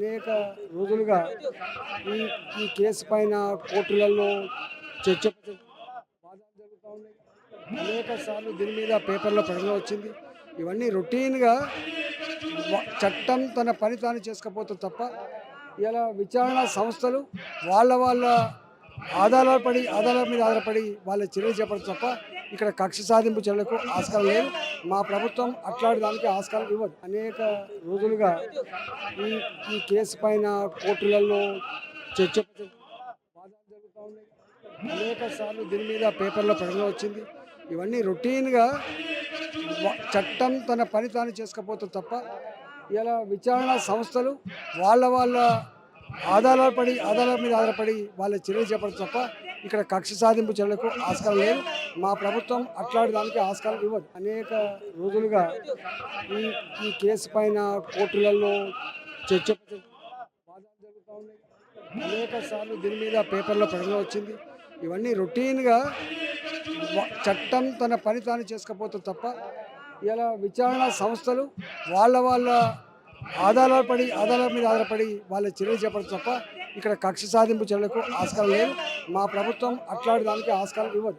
అనేక రోజులుగా ఈ ఈ కేసు పైన కోర్టులలో చర్చ వాదాలు జరుగుతూ ఉన్నాయి. అనేక సార్లు దీని మీద పేపర్లో ప్రకటన వచ్చింది. ఇవన్నీ రొటీన్గా చట్టం తన పని తాను చేసుకపోతుంది తప్ప ఇలా విచారణ సంస్థలు వాళ్ళ వాళ్ళ ఆధారాలు పడి ఆధారాల మీద ఆధారపడి వాళ్ళ చర్యలు చేపడదు తప్ప ఇక్కడ కక్ష సాధింపు చర్యలకు ఆస్కారం లేదు. మా ప్రభుత్వం అట్లాంటి దానికి ఆస్కారం ఇవ్వదు. అనేక రోజులుగా ఈ ఈ కేసు పైన కోర్టులలో చర్చ జరుగుతూ ఉన్నాయి. అనేక సార్లు దీని మీద పేపర్లో ప్రకటన వచ్చింది. ఇవన్నీ రొటీన్గా చట్టం తన పని తాను చేసుకపోతే తప్ప ఇలా విచారణ సంస్థలు వాళ్ళ వాళ్ళ ఆధారపడి ఆధారాల మీద ఆధారపడి వాళ్ళ చర్యలు చేపడదు తప్ప ఇక్కడ కక్ష సాధింపు చర్యలకు ఆస్కారం లేదు. మా ప్రభుత్వం అట్లాంటి దానికి ఆస్కారం ఇవ్వదు. అనేక రోజులుగా ఈ ఈ కేసు పైన కోర్టులలో చర్చ వాదాలు జరుగుతూ ఉన్నాయి అనేక సార్లు దీని మీద పేపర్లో ప్రకటన వచ్చింది. ఇవన్నీ రొటీన్గా చట్టం తన పని తాను చేసుకపోతే తప్ప ఇలా విచారణ సంస్థలు వాళ్ళ వాళ్ళ ఆధారాలు పడి ఆధారాల మీద ఆధారపడి వాళ్ళ చర్యలు చేపడదు తప్ప ఇక్కడ కక్ష సాధింపు చర్యలకు ఆస్కారం లేదు. మా ప్రభుత్వం అట్లాంటి దానికి ఆస్కారం ఇవ్వదు.